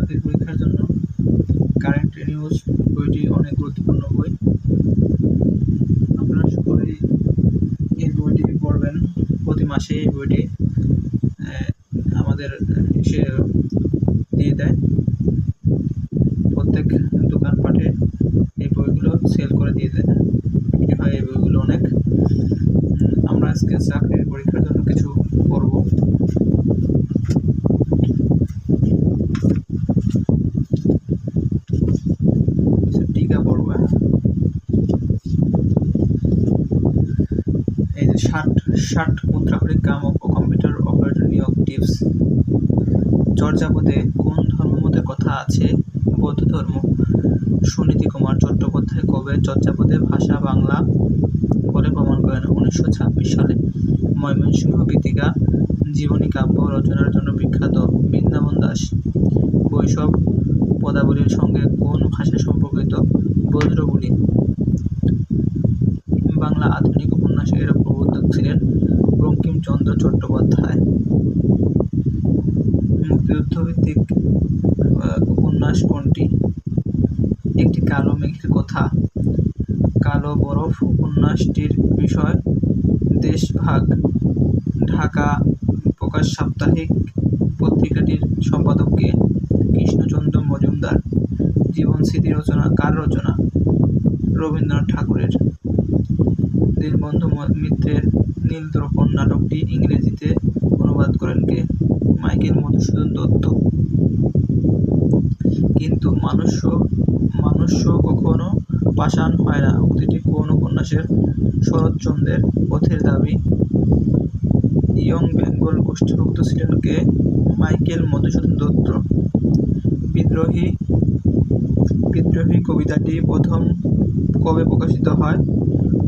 চাকরির পরীক্ষার জন্য কারেন্ট নিউজ বইটি অনেক গুরুত্বপূর্ণ বই। আপনারা সকলেই এই বইটি পড়বেন। প্রতি মাসে এই বইটি আমাদের, সে, দিয়ে দেয় প্রত্যেক দোকানপাটে এই বইগুলো সেল করে দিয়ে দেয় বিক্রি হয় এই বইগুলো অনেক উম, আমরা আজকে চাকরির পরীক্ষার জন্য কিছু পড়ব কিছু টিকা পড়ব এই যে ষাট ষাট মুদ্রাকরি কামক ও কম্পিউটার অপারেটর নিয়োগ টিপস। চর্যাপদে কোন ধর্মমতের কথা আছে? বৌদ্ধ ধর্ম। সুনীতি কুমার চট্টোপাধ্যায় কবে চর্যাপদে ভাষা বাংলা বলে প্রমাণ করেন? উনিশশো ছাব্বিশ সালে। ময়মনসিংহ গীতিকা, জীবনী কাব্য রচনার জন্য বিখ্যাত বৃন্দাবন দাস। বৈষব পদাবলীর সঙ্গে কোন ভাষা সম্পর্কিত বজ্রবলী বাংলা আধুনিক উপন্যাসের প্রবর্তক ছিলেন বঙ্কিমচন্দ্র চট্টোপাধ্যায় মুক্তিযুদ্ধভিত্তিক আহ, উপন্যাস কোনটি? একটি কালো মেঘের কথা। কালো বরফ উপন্যাসটির বিষয় দেশভাগ ঢাকা প্রকাশ সাপ্তাহিক পত্রিকাটির সম্পাদককে কৃষ্ণচন্দ্র মজুমদার। জীবন স্মৃতি রচনা কার রচনা? রবীন্দ্রনাথ ঠাকুরের। দীনবন্ধু মিত্রের নীল দর্পণ নাটকটি ইংরেজিতে অনুবাদ করেন কে? মাইকেল মধুসূদন দত্ত। কিন্তু মানুষ্য মানুষ্য কখনো পাষাণ হয় না। উক্তিটি কোন উপন্যাসের শরৎচন্দ্রের পথের দাবি, ইয়ং বেঙ্গল গোষ্ঠীভুক্ত ছিলেন কে? মাইকেল মধুসূদন দত্ত। বিদ্রোহী বিদ্রোহী কবিতাটি প্রথম কবে প্রকাশিত হয়?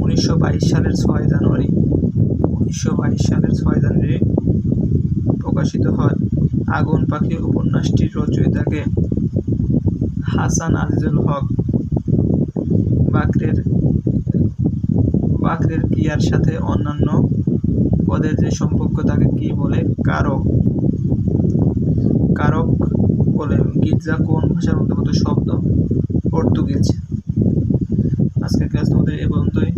উনিশশো বাইশ সালের ছয় জানুয়ারি। উনিশশো বাইশ সালের ছয় জানুয়ারি প্রকাশিত হয়। আগুন পাখি উপন্যাসটির রচয়িতাকে হাসান আজিজুল হক। বাকরের বাকরের ক্রিয়ার সাথে অন্যান্য পদের যে সম্পর্ক তাকে কি বলে? কারক। কারক বলে গির্জা কোন ভাষার অন্তর্গত শব্দ? পর্তুগিজ। আজকের ক্লাস তোমাদের এ পর্যন্তই।